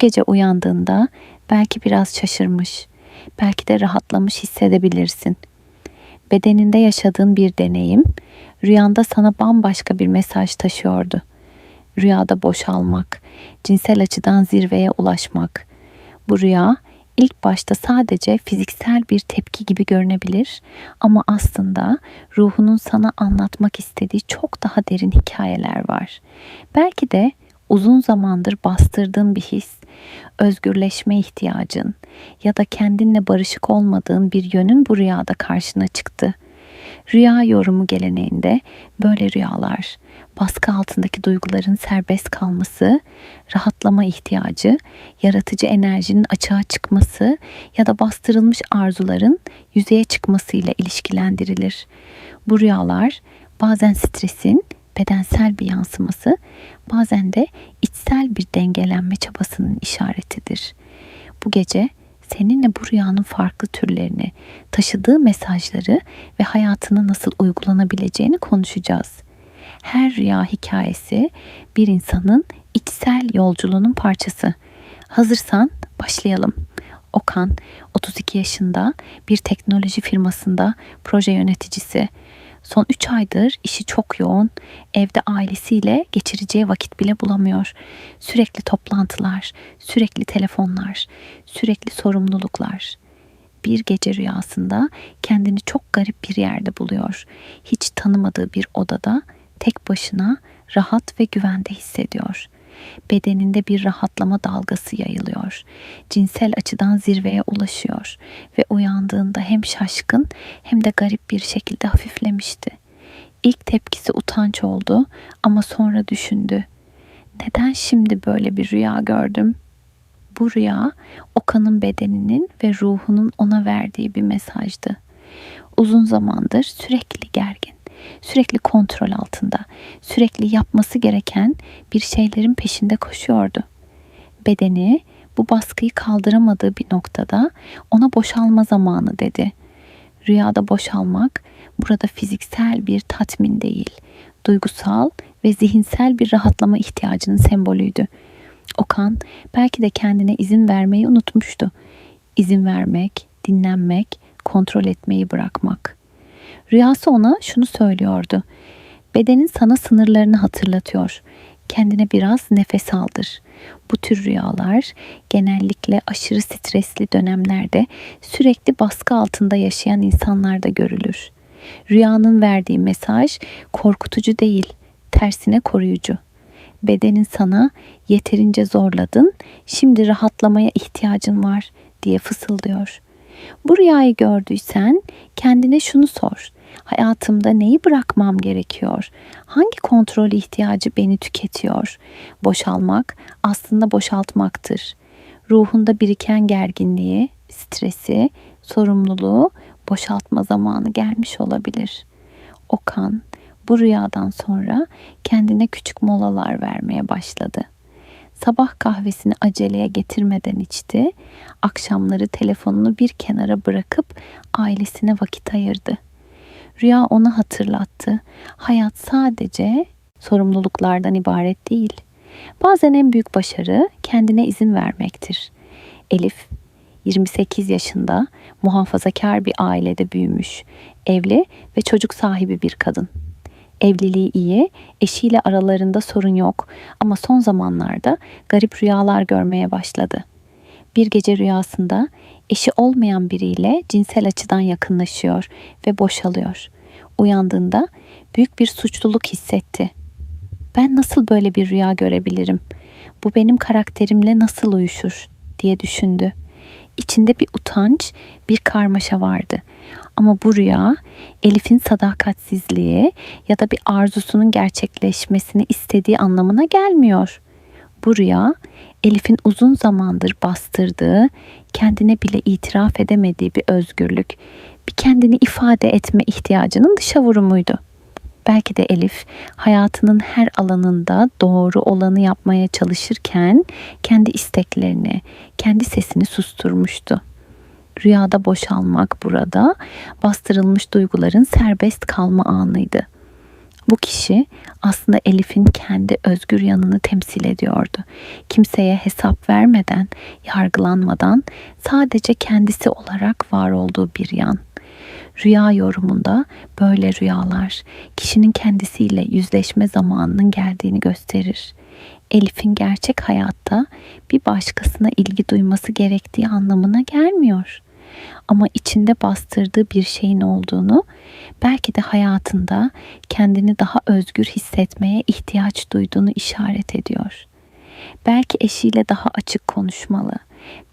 gece uyandığında belki biraz şaşırmış, belki de rahatlamış hissedebilirsin. Bedeninde yaşadığın bir deneyim rüyanda sana bambaşka bir mesaj taşıyordu. Rüyada boşalmak, cinsel açıdan zirveye ulaşmak. Bu rüya ilk başta sadece fiziksel bir tepki gibi görünebilir ama aslında ruhunun sana anlatmak istediği çok daha derin hikayeler var. Belki de uzun zamandır bastırdığın bir his, özgürleşme ihtiyacın ya da kendinle barışık olmadığın bir yönün bu rüyada karşına çıktı. Rüya yorumu geleneğinde böyle rüyalar, baskı altındaki duyguların serbest kalması, rahatlama ihtiyacı, yaratıcı enerjinin açığa çıkması ya da bastırılmış arzuların yüzeye çıkmasıyla ilişkilendirilir. Bu rüyalar bazen stresin bedensel bir yansıması, bazen de içsel bir dengelenme çabasının işaretidir. Bu gece seninle bu rüyanın farklı türlerini, taşıdığı mesajları ve hayatına nasıl uygulanabileceğini konuşacağız. Her rüya hikayesi bir insanın içsel yolculuğunun parçası. Hazırsan başlayalım. Okan 32 yaşında bir teknoloji firmasında proje yöneticisi. Son 3 aydır işi çok yoğun. Evde ailesiyle geçireceği vakit bile bulamıyor. Sürekli toplantılar, sürekli telefonlar, sürekli sorumluluklar. Bir gece rüyasında kendini çok garip bir yerde buluyor. Hiç tanımadığı bir odada tek başına rahat ve güvende hissediyor. Bedeninde bir rahatlama dalgası yayılıyor. Cinsel açıdan zirveye ulaşıyor ve uyandığında hem şaşkın hem de garip bir şekilde hafiflemişti. İlk tepkisi utanç oldu ama sonra düşündü. Neden şimdi böyle bir rüya gördüm? Bu rüya Okan'ın bedeninin ve ruhunun ona verdiği bir mesajdı. Uzun zamandır sürekli gergin sürekli kontrol altında, sürekli yapması gereken bir şeylerin peşinde koşuyordu. Bedeni bu baskıyı kaldıramadığı bir noktada ona boşalma zamanı dedi. Rüyada boşalmak burada fiziksel bir tatmin değil, duygusal ve zihinsel bir rahatlama ihtiyacının sembolüydü. Okan belki de kendine izin vermeyi unutmuştu. İzin vermek, dinlenmek, kontrol etmeyi bırakmak. Rüyası ona şunu söylüyordu. Bedenin sana sınırlarını hatırlatıyor. Kendine biraz nefes aldır. Bu tür rüyalar genellikle aşırı stresli dönemlerde sürekli baskı altında yaşayan insanlarda görülür. Rüyanın verdiği mesaj korkutucu değil, tersine koruyucu. Bedenin sana yeterince zorladın, şimdi rahatlamaya ihtiyacın var diye fısıldıyor. Bu rüyayı gördüysen kendine şunu sor. Hayatımda neyi bırakmam gerekiyor? Hangi kontrol ihtiyacı beni tüketiyor? Boşalmak aslında boşaltmaktır. Ruhunda biriken gerginliği, stresi, sorumluluğu boşaltma zamanı gelmiş olabilir. Okan bu rüyadan sonra kendine küçük molalar vermeye başladı. Sabah kahvesini aceleye getirmeden içti. Akşamları telefonunu bir kenara bırakıp ailesine vakit ayırdı. Rüya onu hatırlattı. Hayat sadece sorumluluklardan ibaret değil. Bazen en büyük başarı kendine izin vermektir. Elif 28 yaşında muhafazakar bir ailede büyümüş. Evli ve çocuk sahibi bir kadın. Evliliği iyi, eşiyle aralarında sorun yok ama son zamanlarda garip rüyalar görmeye başladı. Bir gece rüyasında eşi olmayan biriyle cinsel açıdan yakınlaşıyor ve boşalıyor. Uyandığında büyük bir suçluluk hissetti. Ben nasıl böyle bir rüya görebilirim? Bu benim karakterimle nasıl uyuşur diye düşündü. İçinde bir utanç, bir karmaşa vardı. Ama bu rüya Elif'in sadakatsizliği ya da bir arzusunun gerçekleşmesini istediği anlamına gelmiyor. Bu rüya Elif'in uzun zamandır bastırdığı, kendine bile itiraf edemediği bir özgürlük, bir kendini ifade etme ihtiyacının dışa vurumuydu. Belki de Elif hayatının her alanında doğru olanı yapmaya çalışırken kendi isteklerini, kendi sesini susturmuştu. Rüyada boşalmak burada bastırılmış duyguların serbest kalma anıydı. Bu kişi aslında Elif'in kendi özgür yanını temsil ediyordu. Kimseye hesap vermeden, yargılanmadan sadece kendisi olarak var olduğu bir yan. Rüya yorumunda böyle rüyalar kişinin kendisiyle yüzleşme zamanının geldiğini gösterir. Elif'in gerçek hayatta bir başkasına ilgi duyması gerektiği anlamına gelmiyor. Ama içinde bastırdığı bir şeyin olduğunu, belki de hayatında kendini daha özgür hissetmeye ihtiyaç duyduğunu işaret ediyor. Belki eşiyle daha açık konuşmalı.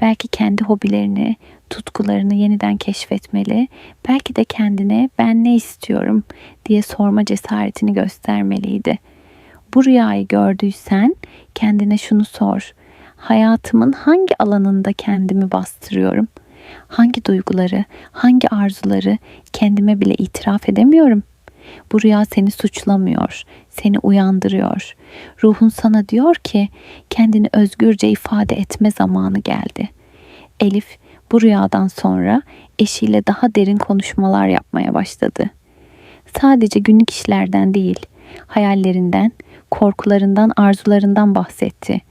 Belki kendi hobilerini, tutkularını yeniden keşfetmeli. Belki de kendine ben ne istiyorum diye sorma cesaretini göstermeliydi. Bu rüyayı gördüysen kendine şunu sor. Hayatımın hangi alanında kendimi bastırıyorum? Hangi duyguları, hangi arzuları kendime bile itiraf edemiyorum?'' Bu rüya seni suçlamıyor, seni uyandırıyor. Ruhun sana diyor ki kendini özgürce ifade etme zamanı geldi. Elif bu rüyadan sonra eşiyle daha derin konuşmalar yapmaya başladı. Sadece günlük işlerden değil, hayallerinden, korkularından, arzularından bahsetti.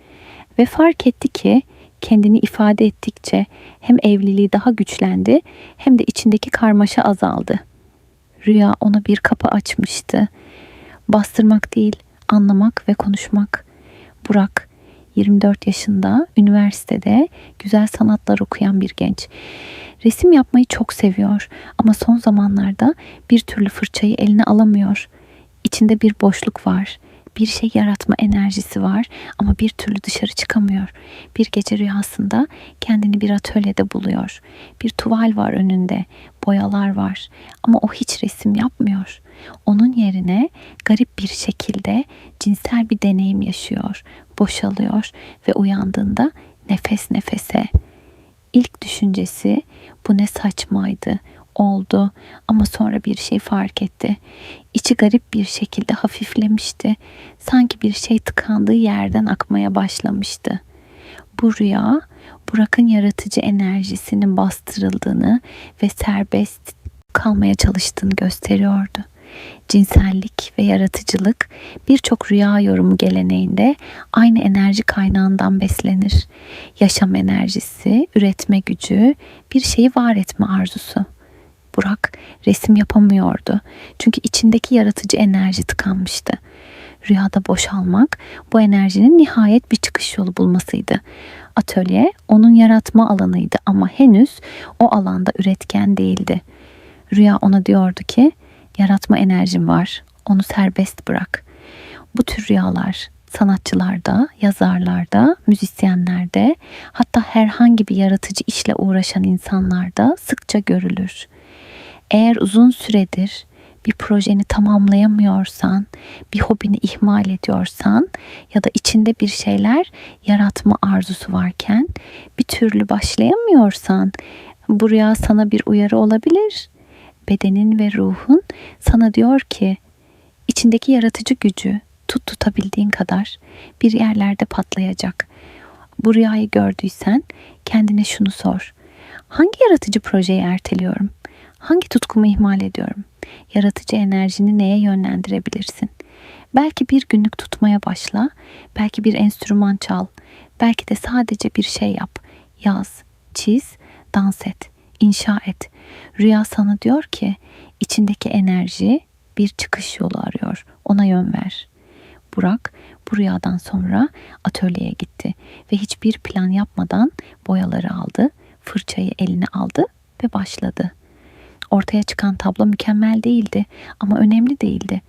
Ve fark etti ki kendini ifade ettikçe hem evliliği daha güçlendi hem de içindeki karmaşa azaldı. Rüya ona bir kapı açmıştı. Bastırmak değil, anlamak ve konuşmak. Burak 24 yaşında, üniversitede güzel sanatlar okuyan bir genç. Resim yapmayı çok seviyor ama son zamanlarda bir türlü fırçayı eline alamıyor. İçinde bir boşluk var bir şey yaratma enerjisi var ama bir türlü dışarı çıkamıyor. Bir gece rüyasında kendini bir atölyede buluyor. Bir tuval var önünde, boyalar var ama o hiç resim yapmıyor. Onun yerine garip bir şekilde cinsel bir deneyim yaşıyor, boşalıyor ve uyandığında nefes nefese. İlk düşüncesi bu ne saçmaydı oldu ama sonra bir şey fark etti. İçi garip bir şekilde hafiflemişti. Sanki bir şey tıkandığı yerden akmaya başlamıştı. Bu rüya Burak'ın yaratıcı enerjisinin bastırıldığını ve serbest kalmaya çalıştığını gösteriyordu. Cinsellik ve yaratıcılık birçok rüya yorumu geleneğinde aynı enerji kaynağından beslenir. Yaşam enerjisi, üretme gücü, bir şeyi var etme arzusu. Burak resim yapamıyordu. Çünkü içindeki yaratıcı enerji tıkanmıştı. Rüyada boşalmak bu enerjinin nihayet bir çıkış yolu bulmasıydı. Atölye onun yaratma alanıydı ama henüz o alanda üretken değildi. Rüya ona diyordu ki yaratma enerjim var onu serbest bırak. Bu tür rüyalar sanatçılarda, yazarlarda, müzisyenlerde, hatta herhangi bir yaratıcı işle uğraşan insanlarda sıkça görülür. Eğer uzun süredir bir projeni tamamlayamıyorsan, bir hobini ihmal ediyorsan ya da içinde bir şeyler yaratma arzusu varken bir türlü başlayamıyorsan bu rüya sana bir uyarı olabilir. Bedenin ve ruhun sana diyor ki içindeki yaratıcı gücü tut tutabildiğin kadar bir yerlerde patlayacak. Bu rüyayı gördüysen kendine şunu sor. Hangi yaratıcı projeyi erteliyorum? Hangi tutkumu ihmal ediyorum? Yaratıcı enerjini neye yönlendirebilirsin? Belki bir günlük tutmaya başla, belki bir enstrüman çal, belki de sadece bir şey yap. Yaz, çiz, dans et, inşa et. Rüya sana diyor ki içindeki enerji bir çıkış yolu arıyor. Ona yön ver. Burak bu rüyadan sonra atölyeye gitti ve hiçbir plan yapmadan boyaları aldı, fırçayı eline aldı ve başladı. Ortaya çıkan tablo mükemmel değildi ama önemli değildi.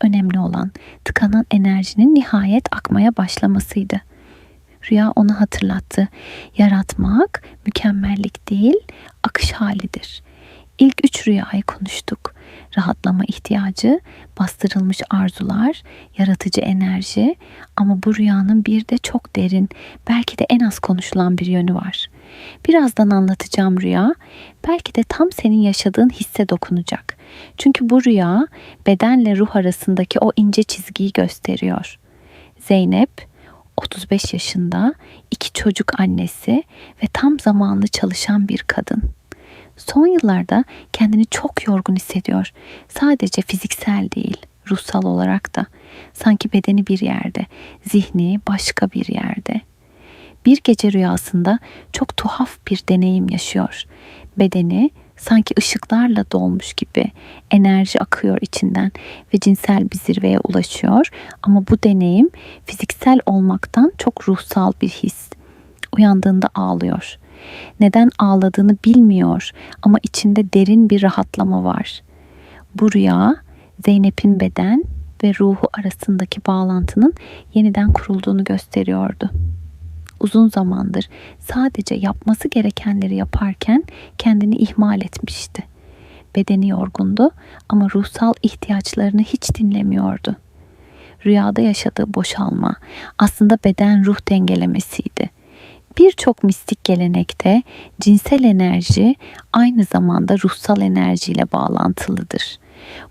Önemli olan tıkanan enerjinin nihayet akmaya başlamasıydı. Rüya onu hatırlattı. Yaratmak mükemmellik değil, akış halidir. İlk üç rüyayı konuştuk. Rahatlama ihtiyacı, bastırılmış arzular, yaratıcı enerji ama bu rüyanın bir de çok derin, belki de en az konuşulan bir yönü var. Birazdan anlatacağım rüya belki de tam senin yaşadığın hisse dokunacak. Çünkü bu rüya bedenle ruh arasındaki o ince çizgiyi gösteriyor. Zeynep 35 yaşında, iki çocuk annesi ve tam zamanlı çalışan bir kadın. Son yıllarda kendini çok yorgun hissediyor. Sadece fiziksel değil, ruhsal olarak da. Sanki bedeni bir yerde, zihni başka bir yerde. Bir gece rüyasında çok tuhaf bir deneyim yaşıyor. Bedeni sanki ışıklarla dolmuş gibi enerji akıyor içinden ve cinsel bir zirveye ulaşıyor ama bu deneyim fiziksel olmaktan çok ruhsal bir his. Uyandığında ağlıyor. Neden ağladığını bilmiyor ama içinde derin bir rahatlama var. Bu rüya Zeynep'in beden ve ruhu arasındaki bağlantının yeniden kurulduğunu gösteriyordu. Uzun zamandır sadece yapması gerekenleri yaparken kendini ihmal etmişti. Bedeni yorgundu ama ruhsal ihtiyaçlarını hiç dinlemiyordu. Rüyada yaşadığı boşalma aslında beden ruh dengelemesiydi. Birçok mistik gelenekte cinsel enerji aynı zamanda ruhsal enerjiyle bağlantılıdır.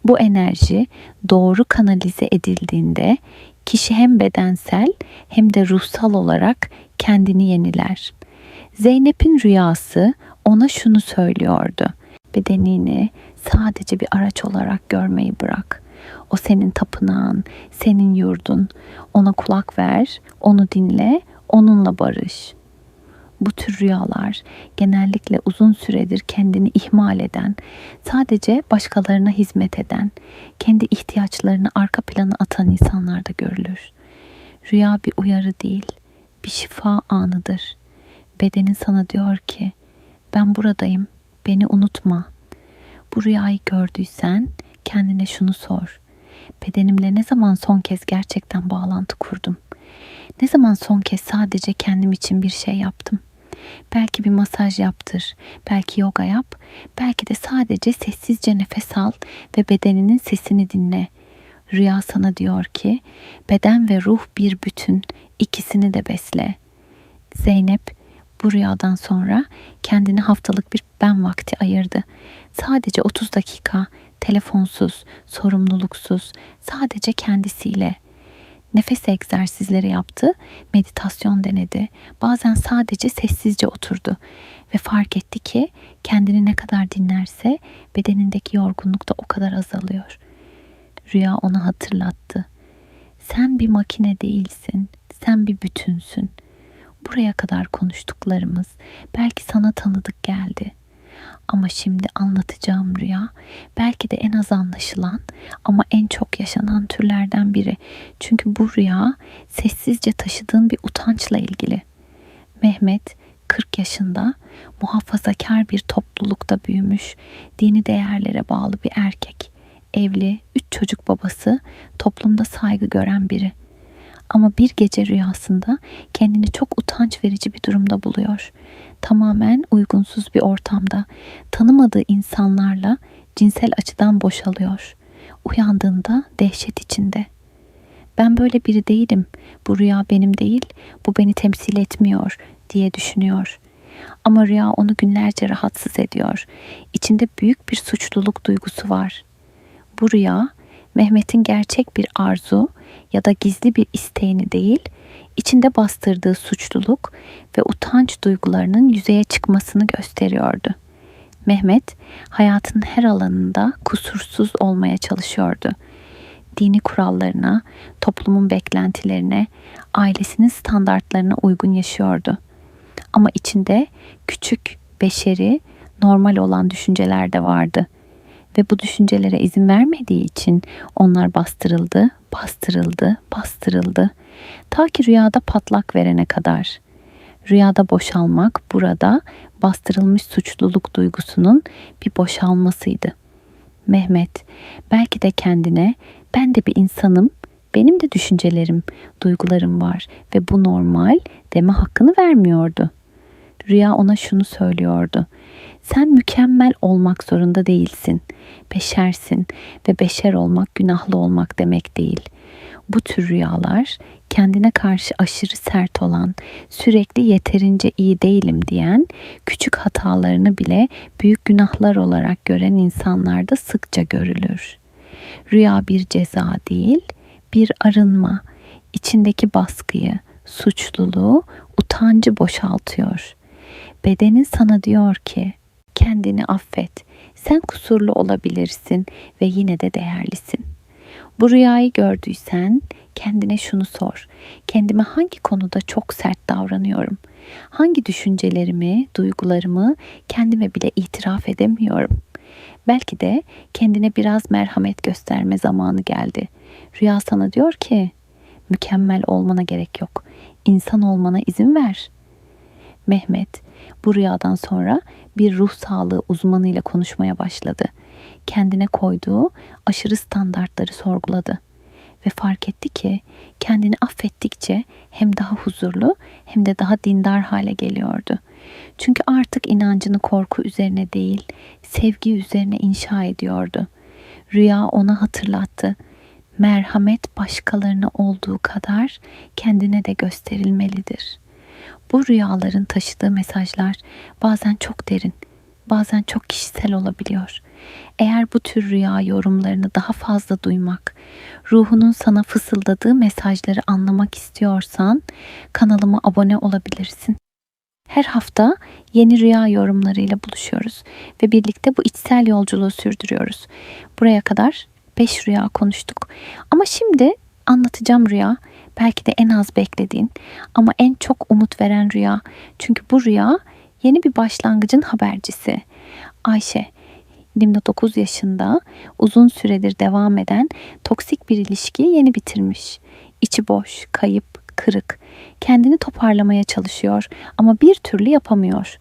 Bu enerji doğru kanalize edildiğinde kişi hem bedensel hem de ruhsal olarak kendini yeniler. Zeynep'in rüyası ona şunu söylüyordu. Bedenini sadece bir araç olarak görmeyi bırak. O senin tapınağın, senin yurdun. Ona kulak ver, onu dinle, onunla barış. Bu tür rüyalar genellikle uzun süredir kendini ihmal eden, sadece başkalarına hizmet eden, kendi ihtiyaçlarını arka plana atan insanlarda görülür. Rüya bir uyarı değil, bir şifa anıdır. Bedenin sana diyor ki, ben buradayım, beni unutma. Bu rüyayı gördüysen kendine şunu sor. Bedenimle ne zaman son kez gerçekten bağlantı kurdum? Ne zaman son kez sadece kendim için bir şey yaptım? Belki bir masaj yaptır, belki yoga yap, belki de sadece sessizce nefes al ve bedeninin sesini dinle. Rüya sana diyor ki beden ve ruh bir bütün, ikisini de besle. Zeynep bu rüyadan sonra kendini haftalık bir ben vakti ayırdı. Sadece 30 dakika telefonsuz, sorumluluksuz, sadece kendisiyle. Nefes egzersizleri yaptı, meditasyon denedi. Bazen sadece sessizce oturdu ve fark etti ki kendini ne kadar dinlerse bedenindeki yorgunluk da o kadar azalıyor. Rüya ona hatırlattı. Sen bir makine değilsin, sen bir bütünsün. Buraya kadar konuştuklarımız belki sana tanıdık geldi. Ama şimdi anlatacağım rüya belki de en az anlaşılan ama en çok yaşanan türlerden biri. Çünkü bu rüya sessizce taşıdığın bir utançla ilgili. Mehmet 40 yaşında muhafazakar bir toplulukta büyümüş, dini değerlere bağlı bir erkek. Evli, üç çocuk babası, toplumda saygı gören biri. Ama bir gece rüyasında kendini çok utanç verici bir durumda buluyor. Tamamen uygunsuz bir ortamda, tanımadığı insanlarla cinsel açıdan boşalıyor. Uyandığında dehşet içinde. Ben böyle biri değilim. Bu rüya benim değil, bu beni temsil etmiyor diye düşünüyor. Ama rüya onu günlerce rahatsız ediyor. İçinde büyük bir suçluluk duygusu var. Bu rüya Mehmet'in gerçek bir arzu ya da gizli bir isteğini değil, içinde bastırdığı suçluluk ve utanç duygularının yüzeye çıkmasını gösteriyordu. Mehmet hayatın her alanında kusursuz olmaya çalışıyordu. Dini kurallarına, toplumun beklentilerine, ailesinin standartlarına uygun yaşıyordu. Ama içinde küçük, beşeri, normal olan düşünceler de vardı.'' ve bu düşüncelere izin vermediği için onlar bastırıldı, bastırıldı, bastırıldı. Ta ki rüyada patlak verene kadar. Rüyada boşalmak burada bastırılmış suçluluk duygusunun bir boşalmasıydı. Mehmet belki de kendine ben de bir insanım, benim de düşüncelerim, duygularım var ve bu normal deme hakkını vermiyordu. Rüya ona şunu söylüyordu. Sen mükemmel olmak zorunda değilsin. Beşersin ve beşer olmak günahlı olmak demek değil. Bu tür rüyalar kendine karşı aşırı sert olan, sürekli yeterince iyi değilim diyen, küçük hatalarını bile büyük günahlar olarak gören insanlarda sıkça görülür. Rüya bir ceza değil, bir arınma, içindeki baskıyı, suçluluğu, utancı boşaltıyor. Bedenin sana diyor ki kendini affet. Sen kusurlu olabilirsin ve yine de değerlisin. Bu rüyayı gördüysen kendine şunu sor. Kendime hangi konuda çok sert davranıyorum? Hangi düşüncelerimi, duygularımı kendime bile itiraf edemiyorum? Belki de kendine biraz merhamet gösterme zamanı geldi. Rüya sana diyor ki, mükemmel olmana gerek yok. İnsan olmana izin ver. Mehmet bu rüyadan sonra bir ruh sağlığı uzmanıyla konuşmaya başladı. Kendine koyduğu aşırı standartları sorguladı ve fark etti ki kendini affettikçe hem daha huzurlu hem de daha dindar hale geliyordu. Çünkü artık inancını korku üzerine değil, sevgi üzerine inşa ediyordu. Rüya ona hatırlattı. Merhamet başkalarına olduğu kadar kendine de gösterilmelidir. Bu rüyaların taşıdığı mesajlar bazen çok derin, bazen çok kişisel olabiliyor. Eğer bu tür rüya yorumlarını daha fazla duymak, ruhunun sana fısıldadığı mesajları anlamak istiyorsan kanalıma abone olabilirsin. Her hafta yeni rüya yorumlarıyla buluşuyoruz ve birlikte bu içsel yolculuğu sürdürüyoruz. Buraya kadar 5 rüya konuştuk. Ama şimdi anlatacağım rüya belki de en az beklediğin ama en çok umut veren rüya. Çünkü bu rüya yeni bir başlangıcın habercisi. Ayşe 29 yaşında uzun süredir devam eden toksik bir ilişkiyi yeni bitirmiş. İçi boş, kayıp, kırık. Kendini toparlamaya çalışıyor ama bir türlü yapamıyor.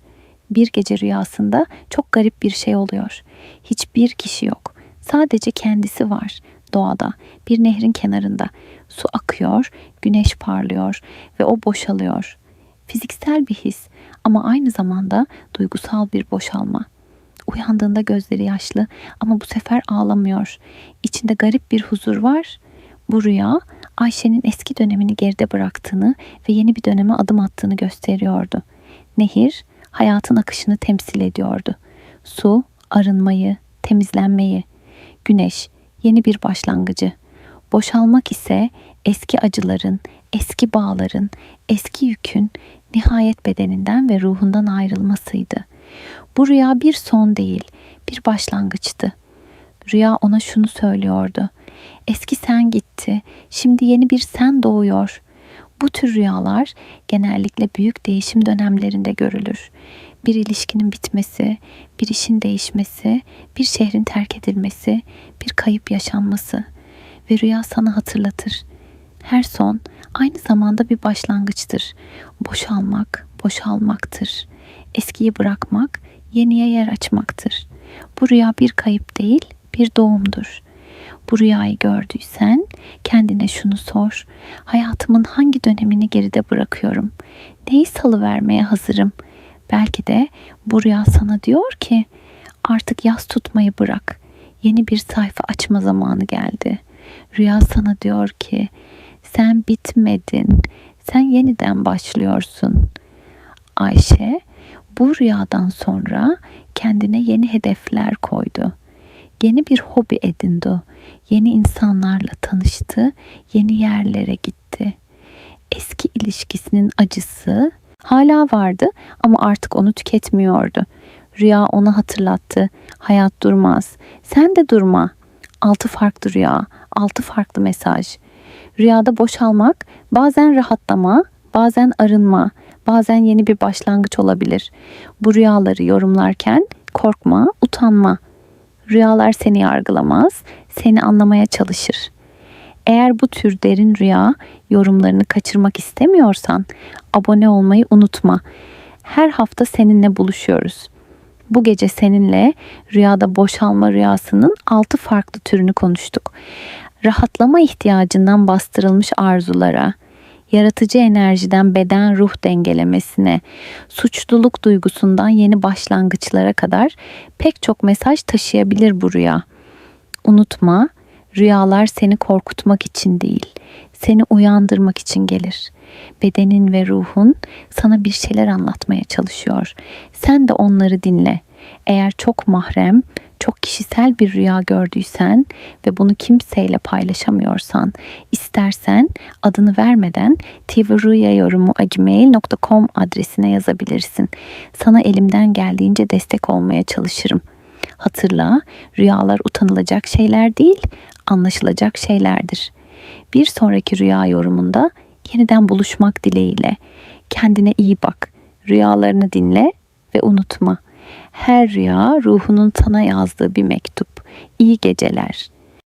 Bir gece rüyasında çok garip bir şey oluyor. Hiçbir kişi yok. Sadece kendisi var doğada, bir nehrin kenarında. Su akıyor, güneş parlıyor ve o boşalıyor. Fiziksel bir his ama aynı zamanda duygusal bir boşalma. Uyandığında gözleri yaşlı ama bu sefer ağlamıyor. İçinde garip bir huzur var. Bu rüya Ayşe'nin eski dönemini geride bıraktığını ve yeni bir döneme adım attığını gösteriyordu. Nehir hayatın akışını temsil ediyordu. Su arınmayı, temizlenmeyi. Güneş yeni bir başlangıcı. Boşalmak ise eski acıların, eski bağların, eski yükün nihayet bedeninden ve ruhundan ayrılmasıydı. Bu rüya bir son değil, bir başlangıçtı. Rüya ona şunu söylüyordu. Eski sen gitti, şimdi yeni bir sen doğuyor. Bu tür rüyalar genellikle büyük değişim dönemlerinde görülür. Bir ilişkinin bitmesi, bir işin değişmesi, bir şehrin terk edilmesi, bir kayıp yaşanması ve rüya sana hatırlatır. Her son aynı zamanda bir başlangıçtır. Boşalmak, boşalmaktır. Eskiyi bırakmak, yeniye yer açmaktır. Bu rüya bir kayıp değil, bir doğumdur. Bu rüyayı gördüysen kendine şunu sor. Hayatımın hangi dönemini geride bırakıyorum? Neyi salıvermeye hazırım? Belki de bu rüya sana diyor ki artık yaz tutmayı bırak. Yeni bir sayfa açma zamanı geldi. Rüya sana diyor ki sen bitmedin. Sen yeniden başlıyorsun. Ayşe bu rüyadan sonra kendine yeni hedefler koydu. Yeni bir hobi edindi. Yeni insanlarla tanıştı, yeni yerlere gitti. Eski ilişkisinin acısı hala vardı ama artık onu tüketmiyordu. Rüya ona hatırlattı. Hayat durmaz. Sen de durma. Altı farklı rüya, altı farklı mesaj. Rüyada boşalmak, bazen rahatlama, bazen arınma, bazen yeni bir başlangıç olabilir. Bu rüyaları yorumlarken korkma, utanma. Rüyalar seni yargılamaz, seni anlamaya çalışır. Eğer bu tür derin rüya yorumlarını kaçırmak istemiyorsan abone olmayı unutma. Her hafta seninle buluşuyoruz. Bu gece seninle rüyada boşalma rüyasının altı farklı türünü konuştuk. Rahatlama ihtiyacından bastırılmış arzulara, yaratıcı enerjiden beden ruh dengelemesine, suçluluk duygusundan yeni başlangıçlara kadar pek çok mesaj taşıyabilir bu rüya. Unutma, rüyalar seni korkutmak için değil, seni uyandırmak için gelir. Bedenin ve ruhun sana bir şeyler anlatmaya çalışıyor. Sen de onları dinle. Eğer çok mahrem, çok kişisel bir rüya gördüysen ve bunu kimseyle paylaşamıyorsan istersen adını vermeden tvrüyayorumu.gmail.com adresine yazabilirsin. Sana elimden geldiğince destek olmaya çalışırım. Hatırla, rüyalar utanılacak şeyler değil, anlaşılacak şeylerdir. Bir sonraki rüya yorumunda yeniden buluşmak dileğiyle. Kendine iyi bak. Rüyalarını dinle ve unutma. Her rüya ruhunun sana yazdığı bir mektup. İyi geceler.